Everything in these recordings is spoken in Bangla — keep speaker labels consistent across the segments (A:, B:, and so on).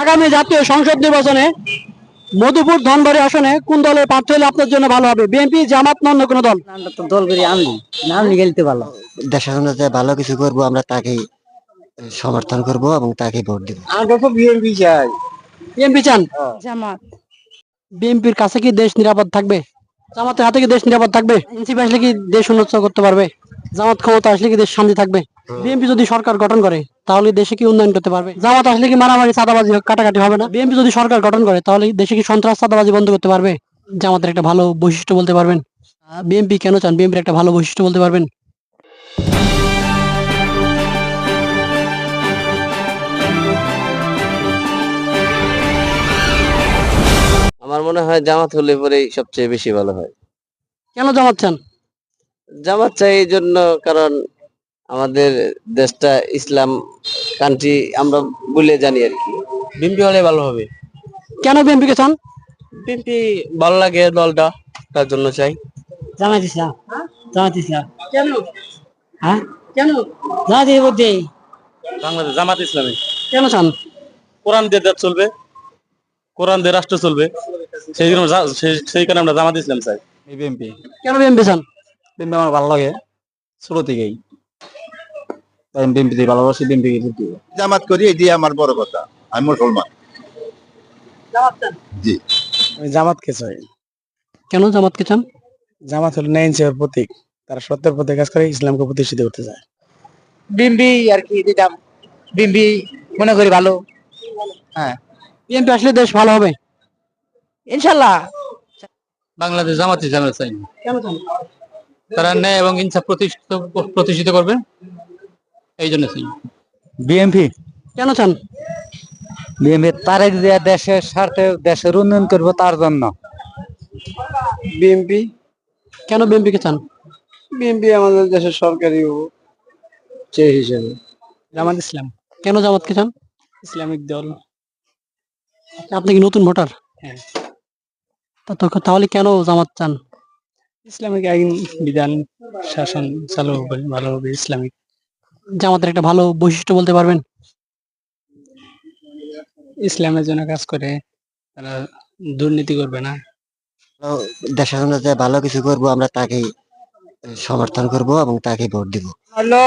A: আগামী জাতীয় সংসদ নির্বাচনে মধুপুর ধনবাড়ি আসনে কোন দলের প্রার্থী হলে আপনার জন্য ভালো হবে? বিএনপি জামাত না অন্য কোনো দল?
B: দল করে আনলি গেলতে ভালো
C: দেশের জন্য যে ভালো কিছু করব আমরা তাকেই সমর্থন করব এবং তাকে ভোট দিব।
A: আমরা তো বিএনপি চাই। বিএনপি চান?
B: জামাত।
A: বিএনপির কাছে কি দেশ নিরাপদ থাকবে? জামাতের হাতে কি দেশ নিরাপদ থাকবে? এনসিপি আসলে কি দেশ উন্নত করতে পারবে? জামাত ক্ষমতা আসলে কি দেশ শান্তি থাকবে? বিএনপি যদি সরকার গঠন করে তাহলে দেশে কি উন্নয়ন করতে পারবে? জামাত আসলে কি মারামারি চাঁদাবাজি কাটাকাটি হবে না? বিএনপি যদি সরকার গঠন করে তাহলে দেশে কি সন্ত্রাস চাঁদাবাজি বন্ধ করতে পারবে? জামাতের একটা ভালো বৈশিষ্ট্য বলতে পারবেন। বিএনপি কেন চান? বিএনপির একটা ভালো বৈশিষ্ট্য বলতে পারবেন।
D: আমার মনে হয় জামাত হলে পরেই সবচেয়ে বেশি ভালো হয়।
A: কেন জামাত চান?
D: জামাত চাই এই জন্য কারণ আমাদের দেশটা ইসলাম কান্ট্রি আমরা বলে জানি আর কি। বিএনপি হলে ভালো হবে।
A: কেন বিএনপি কে চান?
D: বিএনপি ভালো লাগে দলটা তার জন্য চাই।
B: জামাত ইসলাম। জামাত ইসলাম।
A: কেন?
B: হ্যাঁ?
A: কেন?
B: জামাত মধ্যে
E: বাংলাদেশ জামাত ইসলামী।
A: কেন চান?
E: কোরআন দিয়ে দেশ চলবে কোরআন দিয়ে রাষ্ট্র চলবে। সেই জন্য সেই- কারণে আমরা জামাত ইসলাম চাই।
F: বিএমপি
A: কেন বিএনপি চান?
F: বিএমপি আমার ভালো লাগে ছোট থেকেই। তাই বিএমপি দিয়ে ভালোবাসি বিএমপি
G: জামাত করি এটি আমার বড় কথা আমি মুসলমান। জি।
H: আমি জামাতকে চাই?
A: কেন জামাতকে চান?
H: জামাত হলো ন্যায় ইনসাফের প্রতীক। তারা সত্যের পথে কাজ করে ইসলামকে প্রতিষ্ঠিত করতে চায়।
B: বিম্বি আর কি দিতাম বিম্বি মনে করি ভালো। হ্যাঁ।
A: বিএনপি আসলে দেশ ভালো হবে।
B: ইনশাল্লাহ।
F: বাংলাদেশ জামাত ইসলামের চাই।
A: কেন চান?
F: তারা ন্যায় এবং ইনসাফ প্রতিষ্ঠিত প্রতিষ্ঠিত করবে। এই জন্য চাই
H: বিএমপি
A: কেন চান?
H: বিএমপি তারেক যে দেশের স্বার্থে দেশের উন্নয়ন করব তার জন্য।
A: বিএনপি? কেন বিএনপি কে চান?
D: বিএনপি আমাদের দেশের সরকারি সেই হিসেবে।
A: জামাত ইসলাম। কেন জামাতকে চান?
H: ইসলামিক দল।
A: আপনি কি নতুন ভোটার?
H: হ্যাঁ।
A: তা তো- তাহলে কেন জামাত চান?
H: ইসলামিক আইন বিধান শাসন চালু হবে ভালো হবে ইসলামিক।
A: জামাতের একটা ভালো বৈশিষ্ট্য বলতে পারবেন?
H: ইসলামের জন্য কাজ করে তারা দুর্নীতি করবে না।
C: দেশের জন্য যে ভালো কিছু করব আমরা তাকেই সমর্থন করব এবং তাকে ভোট দিব।
B: হলো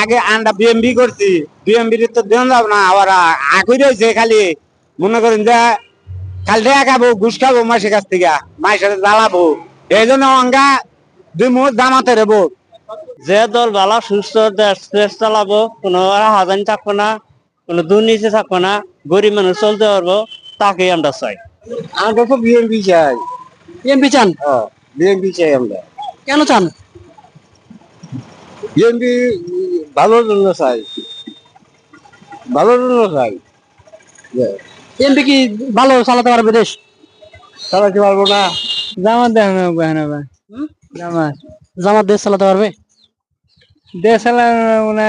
B: আগে আমরা বিএমবি করছি। বিএমবি তো দেন যাব না আবার আগুই রয়েছে খালি মনে করেন যে কাল টাকা খাব ঘুষ খাব মাসের কাছ থেকে মাসের সাথে জ্বালাবো। এই জন্য অঙ্গা দুই মুখ দামাতে রেবো
D: যে দল ভালো সুস্থ দেশ দেশ চালাবো কোনো হাজানি থাকব না কোনো দুর্নীতি থাকব না গরিব মানুষ চলতে পারব তাকেই আমরা চাই। আমরা তো বিএনপি চাই।
A: বিএনপি চান?
D: বিএনপি চাই আমরা।
A: কেন চান?
D: বিএনপি ভালোর জন্য চাই। ভালোর জন্য চাই।
A: বিএনপি কি ভালো চালাতে পারবে দেশ?
D: চালাতে পারব না।
H: জামাত দেন জামাত।
A: জামাত দেশ চালাতে পারবে?
H: দেশ মানে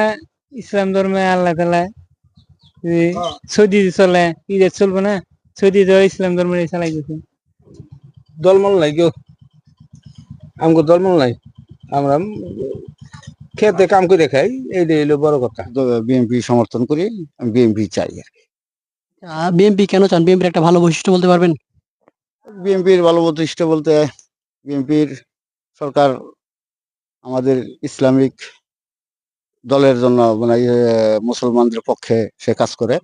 H: ইসলাম ধর্মে আল্লাহ তালা সৌদি চলে ঈদের চলবে না সৌদি তো ইসলাম ধর্মের চালাই গেছে
D: দলমল নাই কেউ আমগো দলমল নাই। আমরা খেতে কাম করে খাই এইটাই হলো বড় কথা।
G: বিএনপি সমর্থন করি বিএনপি চাই আর কি।
A: বিএনপি কেন চান? বিএনপির একটা ভালো বৈশিষ্ট্য বলতে পারবেন?
G: বিএনপির ভালো বৈশিষ্ট্য বলতে বিএনপির সরকার আমাদের ইসলামিক দলের জন্য মানে মুসলমানদের পক্ষে সে কাজ করে।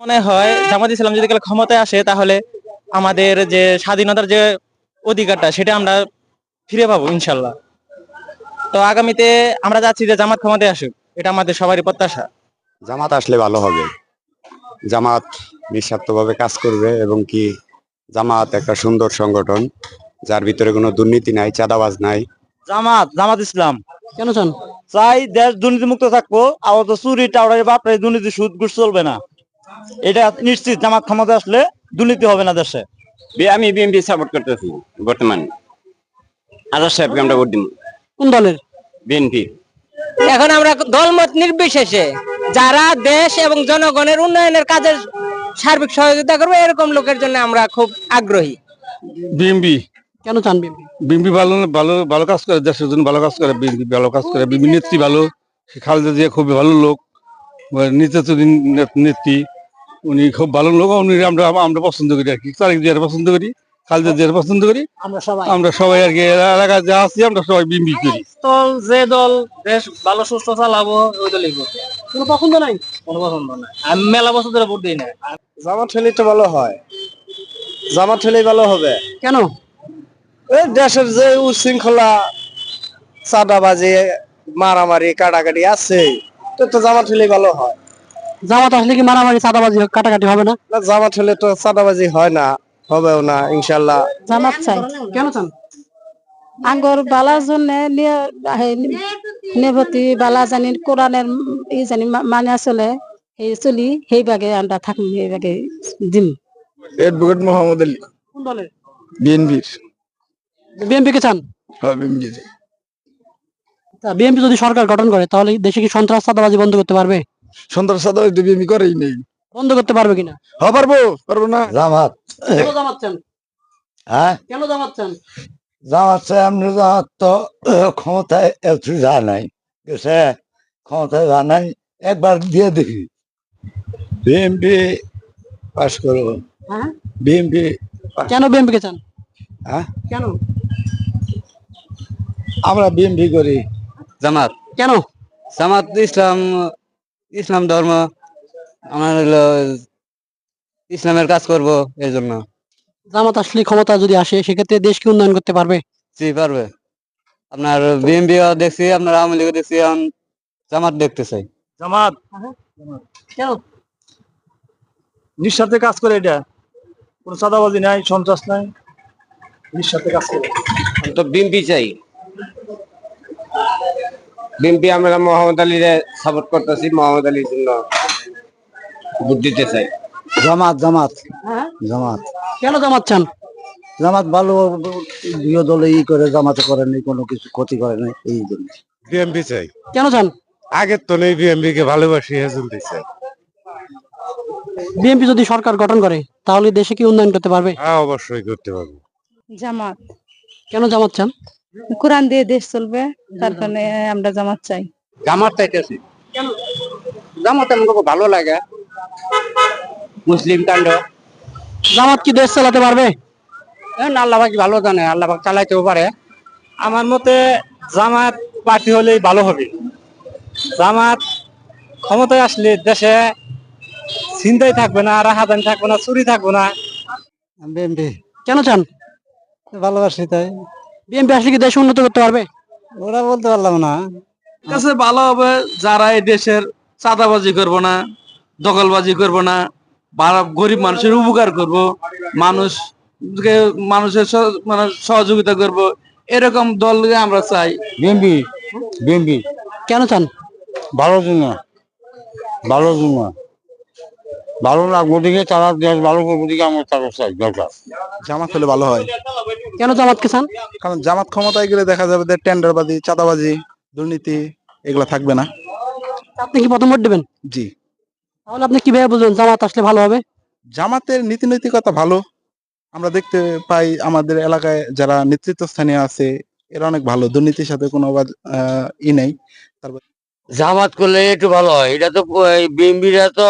E: মনে হয় জামাত ইসলাম যদি কাল ক্ষমতায় আসে তাহলে আমাদের যে স্বাধীনতার যে অধিকারটা সেটা আমরা ফিরে পাবো ইনশাল্লাহ। তো আগামীতে আমরা যাচ্ছি যে জামাত ক্ষমতায় আসুক এটা আমাদের সবারই প্রত্যাশা।
G: জামাত আসলে ভালো হবে। জামাত নিঃস্বার্থভাবে কাজ করবে এবং কি জামাত একটা সুন্দর সংগঠন যার ভিতরে কোনো দুর্নীতি নাই চাঁদাবাজ নাই।
D: জামাত জামাত ইসলাম।
A: কেন চান?
D: চাই দেশ দুর্নীতি মুক্ত থাকব আবার তো চুরি টাউরারি বাপরে দুর্নীতি সুদ ঘুষ চলবে না। এটা নিশ্চিত জামাত ক্ষমতা আসলে দুর্নীতি হবে না দেশে।
E: আমি বিএনপি সাপোর্ট করতেছি বর্তমানে। আজাদ সাহেবকে আমরা ভোট দিব।
A: কোন দলের?
E: বিএনপি।
B: এখন আমরা দলমত নির্বিশেষে যারা দেশ এবং জনগণের উন্নয়নের কাজের সার্বিক সহযোগিতা করব এরকম লোকের জন্য আমরা খুব আগ্রহী।
E: বিএমবি।
A: কেন চান
E: বিএমবি? ভালো ভালো ভালো কাজ করে দেশের জন্য ভালো কাজ করে বিএমবি ভালো কাজ করে বিএমবি নেত্রী ভালো। খালেদা জিয়া খুবই ভালো লোক নির্যাতন নেত্রী।
F: উনি খুব ভালো লোক উনি আমরা আমরা পছন্দ করি আর কি তারেক জিয়ার পছন্দ করি। খালেদা জিয়ার পছন্দ করি
A: আমরা সবাই।
F: আর কি এলাকায় যা আছি আমরা সবাই বিম্বি করি।
I: দল যে দল দেশ ভালো সুস্থ চালাবো ওই দলই করব।
A: কোনো পছন্দ নাই?
I: কোনো পছন্দ নাই। আমি মেলা বছর ধরে ভোট দিই না।
J: জামাত হলেই তো ভালো হয়। জামাত হলেই ভালো হবে।
A: কেন?
J: এই দেশের যে উশৃঙ্খলা চাঁদাবাজি মারামারি কাটাকাটি আছে তো তো জামাত হলেই ভালো হয়।
A: জামাত আসলে কি মারামারি চাঁদাবাজি কাটাকাটি হবে না?
J: না জামাত হলে তো চাঁদাবাজি হয় না। হবেও না ইনশাল্লাহ।
K: জামাত চাই।
A: কেন চান?
K: আঙ্গর বালার জন্য নেভতি বালা জানি কোরআনের ই জানি মানে চলে সেই চলি সেই বাগে আমরা থাকিম সেই বাগে দিম।
F: অ্যাডভোকেট মোহাম্মদ আলী।
A: কোন দলের?
F: বিএনপির।
A: বিএনপি কে চান?
F: হ্যাঁ বিএনপি
A: বিএনপি যদি সরকার গঠন করে তাহলে দেশে কি সন্ত্রাস চাঁদাবাজি বন্ধ করতে পারবে?
F: সন্ত্রাস সাদা বিএনপি করেই নেই।
A: বন্ধ করতে পারবে কিনা?
F: হ্যাঁ পারব পারব না।
L: জামাত।
A: কেন জামাত চান
L: হ্যাঁ?
A: কেন জামাত চান
L: জামাত জামাত তো ক্ষমতায় একটু যা নাই। গেছে ক্ষমতায় যা নাই একবার দিয়ে দেখি। বিএমপি পাস করব
A: হ্যাঁ?
L: বিএমপি
A: কেন বিএনপি কে চান?
L: হ্যাঁ?
A: কেন?
L: আমরা বিএমপি করি।
M: জামাত।
A: কেন
M: জামাত ইসলাম ইসলাম ধর্ম। আমার হলো ইসলামের কাজ করব এই জন্য
A: জামাত আসলে ক্ষমতা যদি আসে সেক্ষেত্রে দেশকে উন্নয়ন করতে পারবে?
M: জি পারবে। আপনার বিএমপি দেখছি আপনার আওয়ামী লীগ দেখছি এখন জামাত দেখতে চাই।
F: জামাত?
A: কেন
F: নিঃস্বার্থে কাজ করে এটা। কোনো চাঁদাবাজি নাই সন্ত্রাস নাই। নিঃস্বার্থে কাজ করে।
J: তো বিএমপি চাই। বিএমপি আমরা মোহাম্মদ আলীর সাপোর্ট করতেছি মোহাম্মদ আলীর জন্য। ভোট দিতে চাই।
L: জামাত জামাত।
A: হ্যাঁ?
L: জামাত।
A: কেন জামাত চান?
L: জামাত ভালো দুই দলে ই করে জামাতে করে নাই কোনো কিছু ক্ষতি করে নাই এই জন্য।
D: বিএমপি চাই।
A: কেন চান?
D: আগের তো নেই বিএমপি কে ভালোবাসি হেজন দিচ্ছে
A: বিএনপি যদি সরকার গঠন করে তাহলে দেশে কি উন্নয়ন করতে পারবে?
D: হ্যাঁ অবশ্যই করতে পারব।
K: জামাত।
A: কেন জামাত চান?
K: কোরআন দিয়ে দেশ চলবে তার কারণে আমরা জামাত চাই।
J: জামাত চাইতেছি। জামাত আমাকে ভালো লাগে। মুসলিম কাণ্ড।
A: জামাত কি দেশ চালাতে পারবে?
J: আল্লাহ পাক ভালো জানে আল্লাহবাক চালাইতেও পারে।
I: আমার মতে জামাত পার্টি হলেই ভালো হবে। জামাত ক্ষমতায় আসলে দেশে চিন্তাই থাকবে না রাহাদানি থাকবে না চুরি থাকবে না।
L: বিএমপি
A: কেন চান?
L: ভালোবাসি তাই।
A: বিএনপি আসলে কি দেশ উন্নত করতে পারবে?
L: ওরা বলতে পারলাম না।
F: কাছে ভালো হবে যারা এই দেশের চাঁদাবাজি করব না। দখলবাজি করব না বা- গরিব মানুষের উপকার করব মানুষ মানুষের সহ- মানে সহযোগিতা করব এরকম দলকে আমরা চাই।
L: বিএমপি বিএমপি
A: কেন চান?
L: ভালোর জন্য ভালোর জন্য ভালো লাগবো দিকে তারা দেশ ভালো করব দিকে আমার তারা চাই দরকার।
F: জামাত হলে ভালো হয়।
A: কেন জামাতকে চান?
F: কারণ জামাত ক্ষমতায় গেলে দেখা যাবে যে টেন্ডারবাজি চাঁদাবাজি দুর্নীতি এগুলা থাকবে না।
A: আপনি কি প্রথম ভোট দেবেন?
F: জি।
A: তাহলে আপনি কীভাবে বুঝবেন জামাত আসলে ভালো হবে?
F: জামাতের নীতি নৈতিকতা ভালো। আমরা দেখতে পাই আমাদের এলাকায় যারা নেতৃত্ব স্থানীয় আছে এরা অনেক ভালো। দুর্নীতির সাথে কোনো আহ, ই নেই।
L: তারপর জামাত করলে একটু ভালো হয়। এটা তো বিএমপিটা তো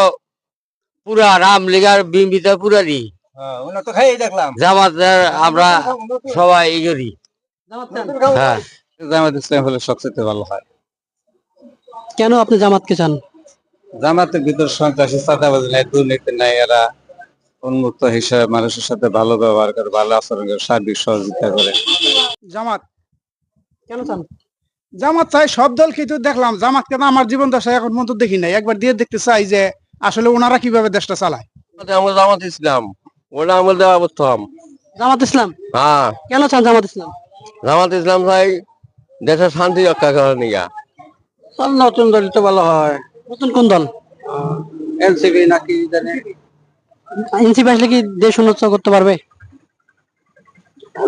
L: পুরা রাম লীগার বিএমপিটা পুরারি
F: ওনা তো খাই দেখলাম।
L: জামাত আমরা সবাই ই করি হ্যাঁ।
M: জামাত ইসলাম হলে সবচেয়ে ভালো হয়।
A: কেন আপনি জামাতকে চান?
M: জামাতের ভিতর সন্ত্রাসী চাঁদাবাজি নাই দুর্নীতি নাই এরা উন্মুক্ত হিসাবে মানুষের সাথে ভালো ব্যবহার করে ভালো আচরণ করে সার্বিক সহযোগিতা করে।
F: জামাত।
A: কেন চান?
F: জামাত চাই সব দল কিন্তু দেখলাম জামাতকে তো আমার জীবন দশায় এখন পর্যন্ত দেখি নাই। একবার দিয়ে দেখতে চাই যে আসলে ওনারা কীভাবে দেশটা চালায়।
L: আমরা জামাত ইসলাম ওটা আমল দেওয়া প্রথম
A: জামাত ইসলাম?
L: হ্যাঁ।
A: কেন চান জামাত ইসলাম?
L: জামাত ইসলাম চাই দেশের শান্তি রক্ষা করার নিয়া।
J: নতুন দল তো ভালো হয়।
A: নতুন কোন দল?
J: এনসিপি নাকি জানে।
A: এনসিপি আসলে কি দেশ উন্নত করতে পারবে?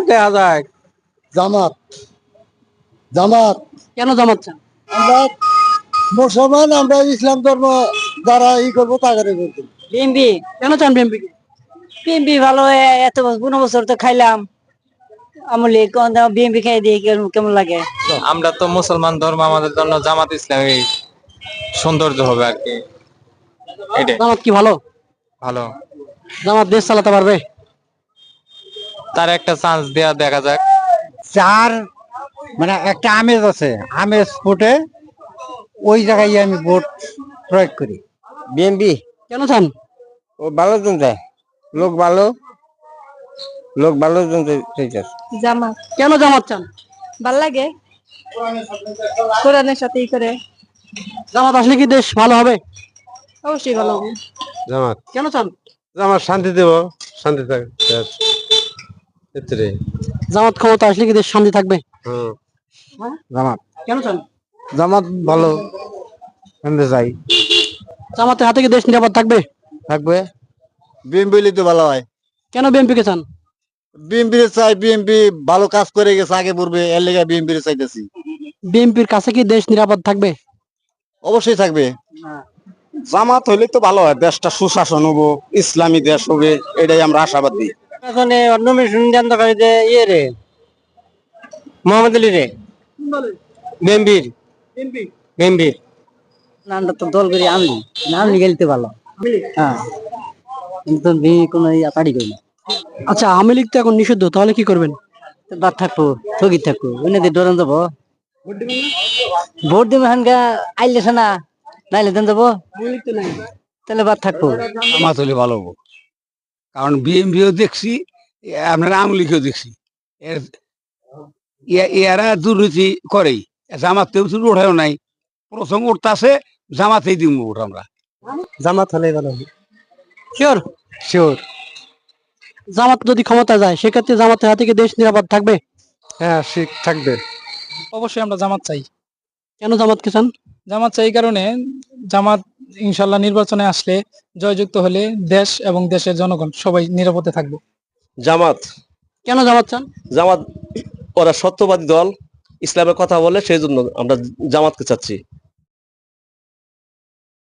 J: দেখা যায়
L: জামাত। জামাত।
A: কেন জামাত চান?
L: আমরা মুসলমান আমরা ইসলাম ধর্ম যারা ই করব তাদের
K: বিএমপি
A: কেন চান বিএনপি
K: বিএমপি ভালো এত পনেরো বছর তো খাইলাম। আমলে বিএমপি খাই দিয়ে কেমন লাগে?
I: আমরা তো মুসলমান ধর্ম আমাদের জন্য জামাত ইসলামী। সৌন্দর্য হবে আর কি। এটাই।
A: জামাত কি ভালো?
N: ভালো।
A: জামাত দেশ চালাতে পারবে?
N: তার একটা চান্স দেয়া দেখা যাক।
G: চার মানে একটা আমেজ আছে আমেজ ফুটে ওই জায়গায় আমি ভোট প্রয়োগ করি।
O: বিএমপি
A: কেন চান?
O: ও ভালো জন যায় লোক ভালো লোক ভালো জন
I: জামাত।
A: কেন জামাত চান?
I: ভালো লাগে। কোরআনের সাথে ই করে।
A: জামাত আসলে কি দেশ ভালো হবে?
I: অবশ্যই ভালো হবে।
P: জামাত।
A: কেন চান?
P: জামাত শান্তি দেব শান্তি থাকবে এতে
A: জামাত ক্ষমতা আসলে কি দেশ শান্তি থাকবে?
G: জামাত।
A: কেন চান?
G: জামাত ভালো। শুনতে চাই।
A: জামাতের হাতে কি দেশ নিরাপদ থাকবে?
G: থাকবে। বিএমপি তো ভালো হয়।
A: কেন বিএনপি কে চান?
G: বিএমপি চাই বিএমপি ভালো কাজ করে গেছে আগে পূর্বে এর লেগে বিএমপি চাইতেছি।
A: বিএনপির কাছে কি দেশ নিরাপদ থাকবে?
G: অবশ্যই থাকবে।
P: জামাত হইলে তো ভালো হয় দেশটা সুশাসন হব ইসলামী দেশ হবে এটাই আমরা আশাবাদ। দিই
O: নির্বাচনে নমিনেশন যে ইয়ে রে মোহাম্মদ আলী রে। বিএমপির বিএমপির
H: আমরা তো দল করি গেলতে ভালো হ্যাঁ। কিন্তু কোনো পার্টি করি না।
A: আচ্ছা আওয়ামী লীগ তো এখন নিষিদ্ধ তাহলে কি করবেন?
H: বাদ থাকব ঠগি থাকব। ডরান যাব। ভোট দিব হানগা আইলে না নাইলে দেন যাব তাহলে বাদ থাকব।
Q: জামাত হলে ভালো হব। কারণ বিএমপিও দেখছি আপনার আমলিকেও দেখছি। এর- দুর্নীতি করেই। জামাত কেউ শুধু ওঠাও নাই। প্রথম উঠতে আছে জামাতেই দিব ওঠ আমরা।
G: জামাত হলে ভালো হবে।
A: শিওর
G: শিওর
A: জামাত যদি ক্ষমতা যায় সেক্ষেত্রে জামাতের হাতে কি দেশ নিরাপদ থাকবে?
G: হ্যাঁ ঠিক থাকবে।
N: অবশ্যই আমরা জামাত চাই।
A: কেন জামাতকে চান
N: জামাত চাই এই কারণে জামাত ইনশাল্লাহ নির্বাচনে আসলে জয়যুক্ত হলে দেশ এবং দেশের জনগণ সবাই নিরাপদে থাকবে।
R: জামাত।
A: কেন জামাত চান?
R: জামাত ওরা সত্যবাদী দল ইসলামের কথা বলে সেই জন্য আমরা জামাতকে চাচ্ছি।